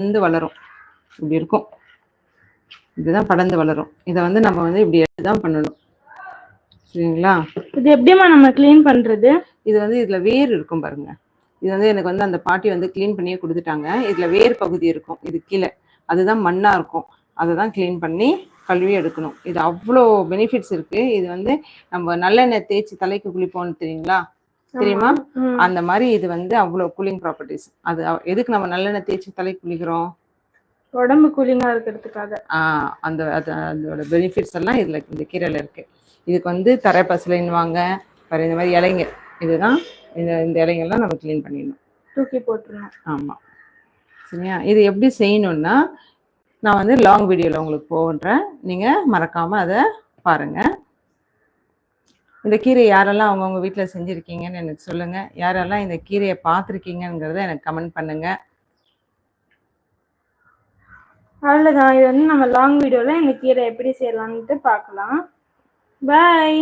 படர்ந்து வளரும். இப்படி இருக்கும். இதுதான் படர்ந்து வளரும். இதை வந்து நம்ம வந்து இப்படி தான் பண்ணணும். சரிங்களா? இது எப்படிம்மா நம்ம க்ளீன் பண்றது? இது வந்து இதுல வேர் இருக்கும் பாருங்க. இது வந்து எனக்கு வந்து அந்த பாட்டி வந்து க்ளீன் பண்ணியே கொடுத்துட்டாங்க. இதுல வேர் பகுதி இருக்கும். இது கீழே. அதுதான் மண்ணா இருக்கும். அதை தான் க்ளீன் பண்ணி கழுவி எடுக்கணும். இது அவ்வளோ பெனிஃபிட்ஸ் இருக்கு. இது வந்து நம்ம நல்லெண்ணெய் தேய்ச்சி தலைக்கு குளிப்போம்னு தெரியுங்களா? தெரியுமா. அந்த மாதிரி இது வந்து அவ்வளோ கூலிங் ப்ராப்பர்ட்டிஸ் அது எதுக்கு நம்ம நல்லெண்ணெய் தேய்ச்சி தலைக்கு குளிக்கிறோம்? உடம்பு கூலிங்கா இருக்கிறதுக்காக. ஆஹ் அந்த அது அதோட பெனிஃபிட்ஸ் எல்லாம் இதில் இந்த கீரையில் இருக்குது இதுக்கு வந்து தரை பசலைன்னுவாங்க வேறு இந்த மாதிரி இலைங்க. இதுதான் இந்த இந்த இலைங்கெல்லாம் நம்ம க்ளீன் பண்ணிடணும். தூக்கி போட்டுருணும் ஆமாம் சரியா? இது எப்படி செய்யணும்னா நான் வந்து லாங் வீடியோவில் உங்களுக்கு போடுறேன். நீங்கள் மறக்காமல் அதை பாருங்கள் இந்த கீரை யாரெல்லாம் அவங்கவுங்க வீட்டில் செஞ்சுருக்கீங்கன்னு எனக்கு சொல்லுங்கள் யாரெல்லாம் இந்த கீரையை பார்த்துருக்கீங்கிறத எனக்கு கமெண்ட் பண்ணுங்கள் அவ்வளோதான் இது வந்து நம்ம லாங் வீடியோல இந்த கீரை எப்படி செய்யலாம்னுட்டு பார்க்கலாம். பாய்